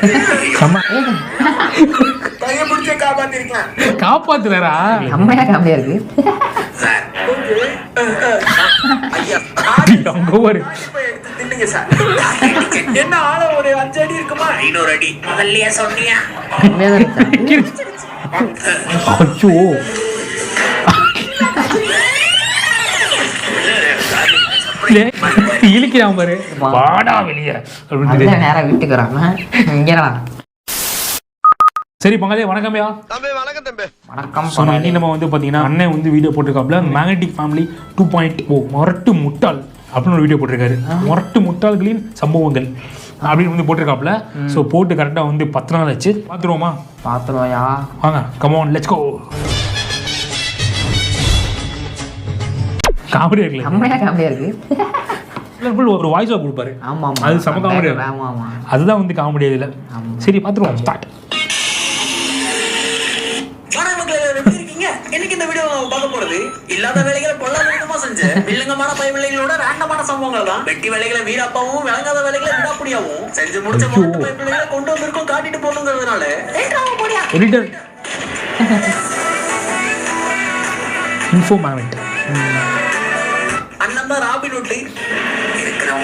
செம்ம. கையை பிடிச்சே காப்பாத்திருக்கலாம் காப்பாத்துறாரா இருக்கு. என்ன ஆழம் ஒரு அஞ்சு அடி இருக்குமா? ஐநூறு அடி. முதல்லயே சொன்னியா. அச்சோ. இழுக்கிறான் பாரு. வாடா வெளிய அப்படின்னு நேரம் வீட்டுக்கு வராம இங்கே சரி பங்காளி வணக்கம்யா வணக்கம் ஸோ இன்னைக்கு நம்ம வந்து பார்த்தீங்கன்னா அண்ணன் வந்து வீடியோ போட்டிருக்காப்ல மேக்னெட்டிக் ஃபேமிலி டூ பாயிண்ட் ஓ மொரட்டு முட்டாள் அப்படின்னு ஒரு வீடியோ போட்டிருக்காரு. மொரட்டு முட்டாள்களின் சம்பவங்கள் அப்படின்னு வந்து போட்டிருக்காப்ல ஸோ போட்டு கரெக்டாக வந்து பத்து நாள் ஆச்சு பார்த்துருவோமா பாத்துருவாயா வாங்க கமான் லெட்ஸ் கோ காமெடி இருக்குல்ல. செம்மையா காமெடியா இருக்கு? Full ஒரு வாய்ஸ் கொடுப்பாரு. ஆமா ஆமா அது செம ஆமா அதுதான் வந்து காமெடி இதில். ஆமா. சரி பார்த்துருவோம் ஸ்டார்ட்? இன்னைக்கு இந்த வீடியோ நம்ம பார்க்க போறது? இல்லாத வேலைகளை பொல்லாத விதமா செஞ்ச வில்லங்கமான பைபிள்ளைகளோட ரேண்டமான சம்பவங்கள் தான் வெட்டி வேலைகளை வீராப்பாவும் விளங்காத வேலைகளை விடாப்புடியாவும் செஞ்சு முடிச்ச. மொத்த பைபிள்ளைகளை கொண்டு வந்திருக்கோம் காட்டிட்டு போகணுங்கிறதுனால. எடிட்டர் இன்ஃபோ மேனட் அண்ணன் தான் ராபின்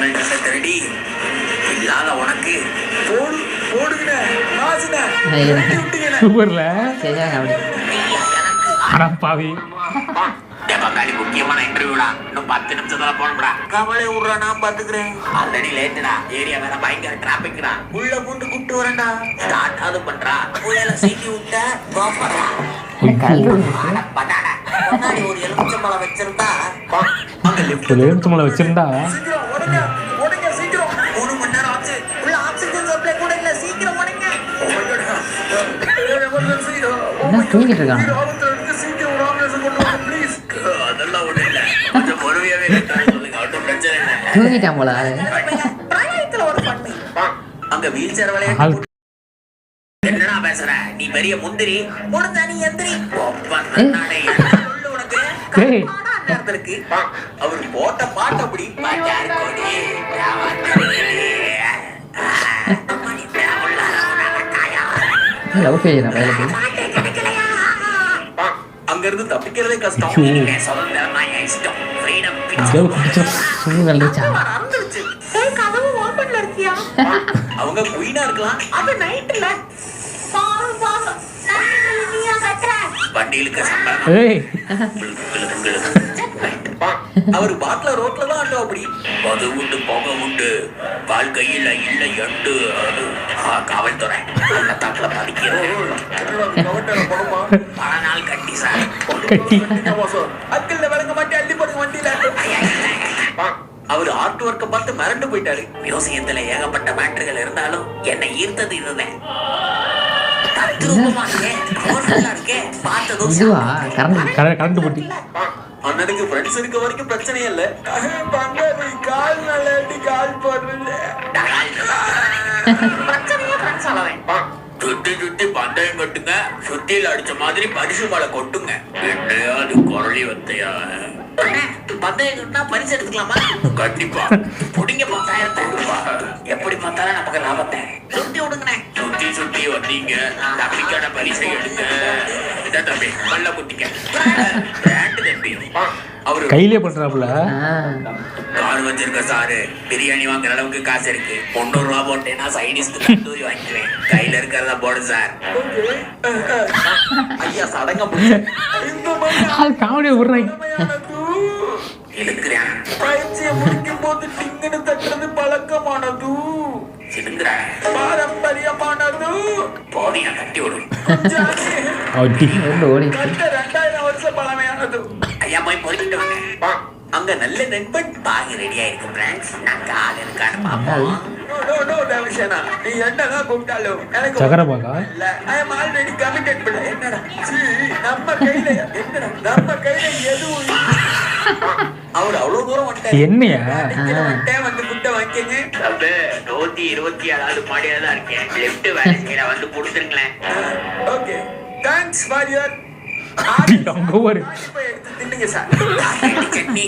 இருக்கிறவங்கள்ட்ட திருடி இல்லாத உனக்கு போடு போடுகிற மாசுன சூப்பர்ல. அடப்பாவி பங்காளி முக்கியமான இன்டர்வியூடா இன்னும் பத்து நிமிஷத்துல போகணும்டா கவலை விடுறா நான் பாத்துக்கிறேன். ஆல்ரெடி லேட்டுடா ஏரியா வேற பயங்கர டிராபிக்டா உள்ள பூண்டு கூப்பிட்டு வரேன்டா. ஸ்டார்ட் அது பண்றா. புயல சீட்டி விட்ட முன்னாடி ஒரு எலுமிச்சம்பழம் வச்சிருந்தா. அங்க லிஃப்ட் ஒரு எலுமிச்சம்பழம் வச்சிருந்தா பிரச்சனை இல்லை தூங்கிட்டான் போல அங்க வீல் சேர் விளையாட்டு என்னடா பேசுற? நீ பெரிய முந்திரி. முடிஞ்சா நீ எந்திரி உனக்கு அவர் போட்ட பாட்டு அப்படி. லவ் ஃபெயிலியர் கதவு ஓபன்ல இருக்கியா? அவங்க குயினா இருக்கலாம். அது நைட்ல சம்பளம் ஏய். அவர் பாட்டில ரோட்ல தான் ஆட்டோ அப்படி. அது உண்டு போக உண்டு. வாழ்க்கையில் இல்லை எண்டு. காவல்துறை. தாக்கில படிக்கிறது பல நாள் கட்டி சார். கட்டி. அக்கல்ல விளங்க மாட்டேன் அள்ளி போடுங்க வண்டியில. அவர் ஆர்ட் ஒர்க்க பார்த்து மிரண்டு போயிட்டாரு. மியூசியத்துல ஏகப்பட்ட மேட்டர்கள் இருந்தாலும் என்னை ஈர்த்தது இதுதான். இதுவா கரண்ட் கரண்ட் போட்டி. அண்ணனுக்கு ஃப்ரெண்ட்ஸ் இருக்க வரைக்கும் பிரச்சனையே இல்ல. பங்காளி கால் நல்லாட்டி கால் போடுறது பிரச்சனையே ஃப்ரெண்ட்ஸ் அளவன் சுத்தி சுத்தி பந்தயம் கட்டுங்க. சுத்தியில அடிச்ச மாதிரி பரிசு மலை கொட்டுங்க. அது குரலி வத்தையா? பந்தயம் கட்டினா பரிசு எடுத்துக்கலாமா? கண்டிப்பா. புடிங்க பத்தாயிரத்தை. எப்படி பார்த்தாலும் நமக்கு லாபத்தை. சுத்தி விடுங்கண்ணே சுத்தி வந்தீங்க. தம்பிக்கான பரிசை எடுங்க. இதான் தம்பி மல்ல குத்திக்க. பிராண்டு தம்பி. அவரு கையிலே பண்றாப்புல. கார் வச்சிருக்க சாரு. பிரியாணி வாங்குற அளவுக்கு காசு இருக்கு. முந்நூறு ரூபா போட்டேன்னா சைடிஸ்க்கு தந்தூரி வாங்கிக்குவேன் கையில இருக்கிறத போடு சார். ஐயா சடங்க ஆள் காமெடியை விடுறாங்க. இழுக்கிறேன் பயிற்சியை முடிக்கும் போது டிங்குன்னு தட்டுறது பழக்கமானது. சிலுங்குறேன் பாரம்பரியமானது. போனியா கட்டி விடும். ரெண்டாயிரம் வருஷம் பழமையானது. ஐயா போய் வாங்க. அங்க நல்ல நண்பன் பாகு ரெடியா இருக்கு ஃப்ரெண்ட்ஸ் நாங்க ஆள் இருக்கான்னு பாப்போம் நோ நோ தவசனா நீ என்னதான் கூப்பிட்டாலும் எனக்கு சக்கரபாகா இல்ல. ஐ அம் ஆல்ரெடி கமிட்டட் பண்ண என்னடா? சீ, நம்ம கையில என்னடா? நம்ம கையில எதுவும் இல்ல. அவர் அவ்வளவு தூரம் வந்துட்டாரு. என்னையா? நூத்தி இருபத்தி ஏழாவது மாடியில தான் இருக்கேன். லெஃப்ட் வேலை செய்யற வந்து கொடுத்துருங்களேன். ஓகே தேங்க்ஸ் ஃபார் யுவர் அங்க ஒரு தின்னுங்க சார் சட்னி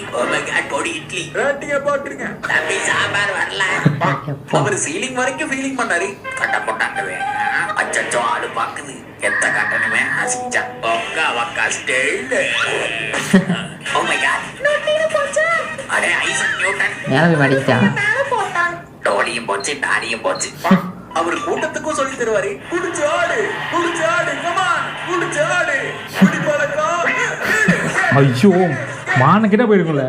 பொடி இட்லி. ரேட்டிங்க போட்டுருங்க. தம்பி சாம்பார் வரல. அவர் சீலிங் வரைக்கும் ஃபீலிங் பண்ணாரு. கட்ட போட்டாங்கவே. அச்சச்சோ ஆடு பாக்குது எத்த காட்டணுமே அசிச்சா. ஒக்கா ஓ மை காட் அடே ஐசக் நியூட்டன் மேலே போய் டோலியும் போச்சு டாடியும் போச்சு. அவர் கூட்டத்துக்கும் சொல்லி தருவாரு குடிச்சு ஆடு குடிச்சு ஆடு கமான் குடிச்சு ஆடு குடி பழக்கம் ஐயோ மானக்கிட்ட போயிருக்கும்ல.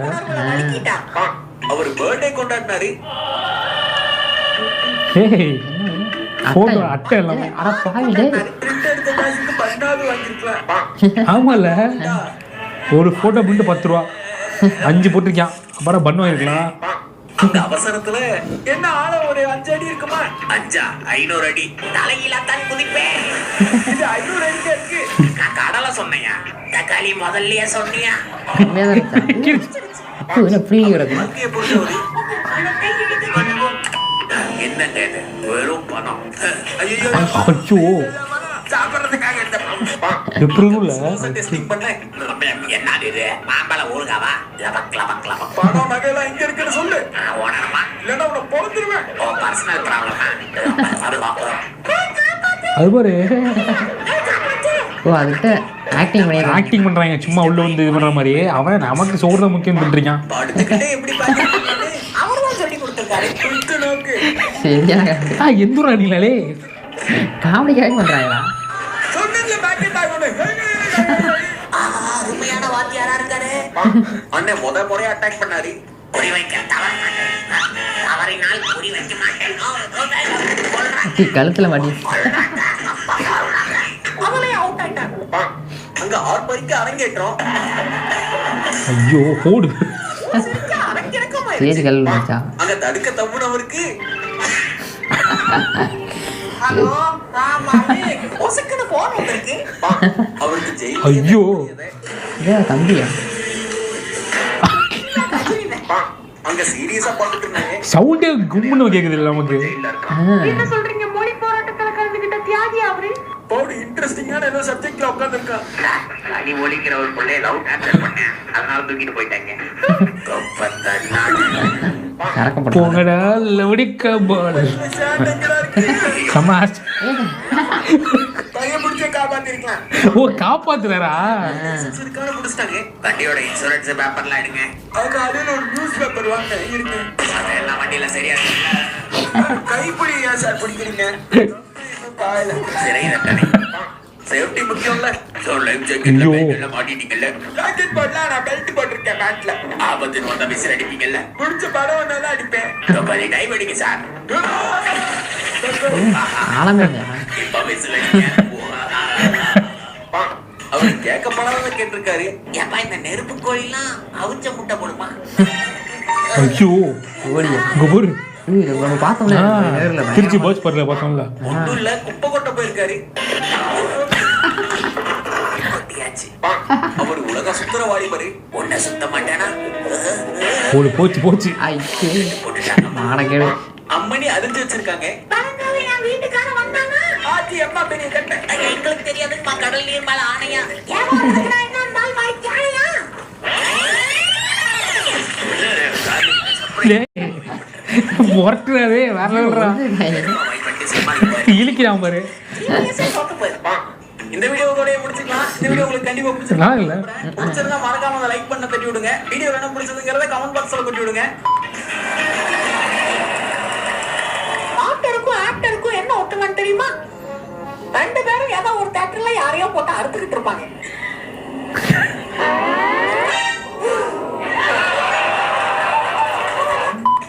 அவர் பர்த்டே கொண்டாடினாரு. ஏய் போட்டோ அட்டை எல்லாமே அட பாவி. டேய் பிரிண்ட் எடுத்த காசுக்கு பண்ணாது வாங்கிருக்கலாம் ஆமால ஒரு போட்டோ பிரிண்ட் பத்து ரூபா. அஞ்சு போட்டிருக்கான். அப்புறம் பண்ண வாங்கிருக்கலாம் அந்த அவசரத்துல என்ன ஆள ஒரு அஞ்சு அடி இருக்குமா? அஞ்சா ஐநூறு அடி. தலையில தான் குதிப்பேன். இது ஐநூறு அடி இருக்கு நான் கடலை சொன்னையா தக்காளி முதல்லயே சொன்னியா. என்னங்க வெறும் பணம். ஐயோ சாப்பிடுறதுக்காக இந்த எப்படி இருக்கும்ல டெஸ்டிங் பண்ணேன் என்னது இது? மாம்பழ ஊறுகாவா? லபக் லபக் லபக். பணம் நகையெல்லாம் இங்க இருக்குன்னு சொல்லு. ஓனரமா இல்லன்னா உன்னை பொறுத்துருவேன் ஓ பர்சனல் ப்ராப்ளமா அது பாரு. ஓ அதுக்கிட்ட ஆக்டிங் பண்ணிடுறான் ஆக்டிங் பண்றாங்க. சும்மா உள்ள வந்து இது பண்ற மாதிரி அவன் நமக்கு சோறு தான் முக்கியம் பண்ணிருக்கான் படுத்துக்கிட்டே எப்படி பாக்குறீங்க அவர் தான் சொல்லி அண்ணன் முத முறையா அட்டாக் பண்ணாரு குறி வைக்க தவற மாட்டேன் தவறினால் குறி வைக்க மாட்டேன் கொல்றேன். மாட்டி அவளே அவுட் ஆயிட்டாங்க அங்க ஐயோ போடு ஸ்டேஜ் கல் வந்துச்சா அங்க தடுக்க தப்புனவருக்கு ஹலோ அவருக்கு ஐயோ. ஏன் தம்பியா அங்க சீரியஸா பார்த்துட்டு இருந்தாங்க சவுண்டே கும்முன்னு கேக்குது இல்ல நமக்கு. ஆ சொல்றீங்க? மொழி போராட்டத்துல கலந்துகிட்ட தியாகி அவரு? போடு இன்ட்ரெஸ்டிங்கான ஏதோ சப்ஜெக்ட்ல உட்காந்துருக்கான் அடி ஒலிக்கிற ஒரு பிள்ளைய லவ் கேன்சல் பண்ணேன். அதனால தூக்கிட்டு போயிட்டாங்க. போங்கடா லவடிக்க போல சமாஸ். காப்பாத்திருக்கலாம். ஓ காப்பாத்துறாரா இருக்கான முடிச்சிட்டாங்க வண்டியோட இன்சூரன்ஸ் பேப்பர்லாம் எடுங்க. அதுக்கு அதுல ஒரு நியூஸ் பேப்பர் வாங்க இருக்கு. அதெல்லாம் வண்டியில சரியா கைப்பிடி ஏன் சார் பிடிக்கிறீங்க? சேஃப்டி முக்கியம்ல. சோ லைஃப் ஜாக்கெட்ல ஐயோ. பேக்கெட்ல மாட்டிட்டீங்கல்ல. ஜாக்கெட் நான் பெல்ட் போட்டிருக்கேன் பேண்ட்ல ஆபத்துன்னு வந்தா விசில் அடிப்பீங்கல்ல. பிடிச்ச படம் வந்தாலும் அடிப்பேன். கொஞ்சம் டைம் அடிங்க சார். இப்ப அடிங்க அவர் கேட்கப்படாத கேட்டிருக்காரு. ஏப்பா இந்த நெருப்பு கோழிலாம் அவிச்ச முட்டை போடுமா? ஐயோ ஓடியா? இங்க போரு. இது நம்ம பார்த்தோம்ல ஆ, நேரில் திருச்சி பஸ் படல பார்த்தோம்ல. ஒண்ணும் இல்ல குப்பை கொட்ட போயிருக்காரு. அவர் உலக சுத்துற வாலிபரு ஒன்ன சுத்த மாட்டேனா? போடு போச்சு போச்சு. போட்டுட்டாங்க. மானக்கேடு. அம்மனி அறிஞ்சு வச்சிருக்காங்க. ஆச்சி அம்மா பெரிய கட்டை ஐயா, எங்களுக்கு தெரியாதுமா கடல் நீர் மேல ஆணையா? ஒர்க்குறாரே வேற இழுக்கிறான் பாரு. இந்த வீடியோ உங்களோட முடிச்சுக்கலாம். இந்த வீடியோ உங்களுக்கு கண்டிப்பா இல்ல. பிடிச்சிருந்தா மறக்காம லைக் பண்ண தட்டி விடுங்க வீடியோ என்ன பிடிச்சதுங்கிறத கமெண்ட் பாக்ஸ்ல கொட்டி விடுங்க அறுத்துக்கிட்டு இருப்பாங்க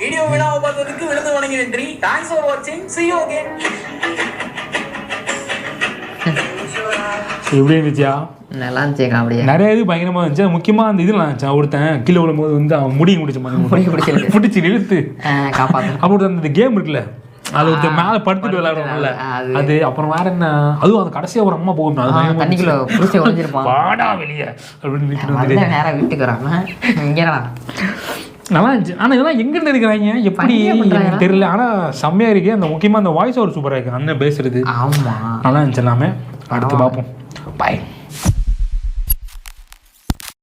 வீடியோ விடாம பார்த்ததுக்கு விழுந்து வணங்கி நன்றி. தேங்க்ஸ் ஃபார் வாட்சிங் see you again. எப்படி இருந்துச்சியா? நல்லா இருந்துச்சு காமெடியா நிறைய இது பயங்கரமா இருந்துச்சு. முக்கியமா அந்த இதுல இருந்துச்சு ஒருத்தன் கீழே விழும்போது வந்து அவன் முடி முடிச்ச முடி மாதிரி பிடிச்சிருக்கு. பிடிச்சி இழுத்து காப்பாற்று அப்புறம் அந்த கேம் இருக்குல்ல அது ஒருத்தன் மேல படுத்துட்டு விளையாடுவாங்கல்ல அது. அப்புறம் வேற என்ன? அதுவும் அது கடைசியா ஒரு அம்மா போகும் அது தண்ணிக்குள்ள. புடிச்சு ஒளிஞ்சிருப்பான். வாடா வெளியே அப்படின்னு வந்துட்டு. நேரம் வீட்டுக்கு வராம. இங்கே நல்லா இருந்துச்சு. ஆனா இதெல்லாம் எங்க இருந்து எடுக்கிறாங்க? எப்படி. எனக்கு தெரியல. ஆனா செம்மையா இருக்கு. அந்த முக்கியமா அந்த வாய்ஸ் ஓவர் சூப்பரா இருக்கு. அண்ணன் பேசுறது. ஆமா. நல்லா இருந்துச்சு எல்லாமே. அடுத்து பார்ப்போம். பாய்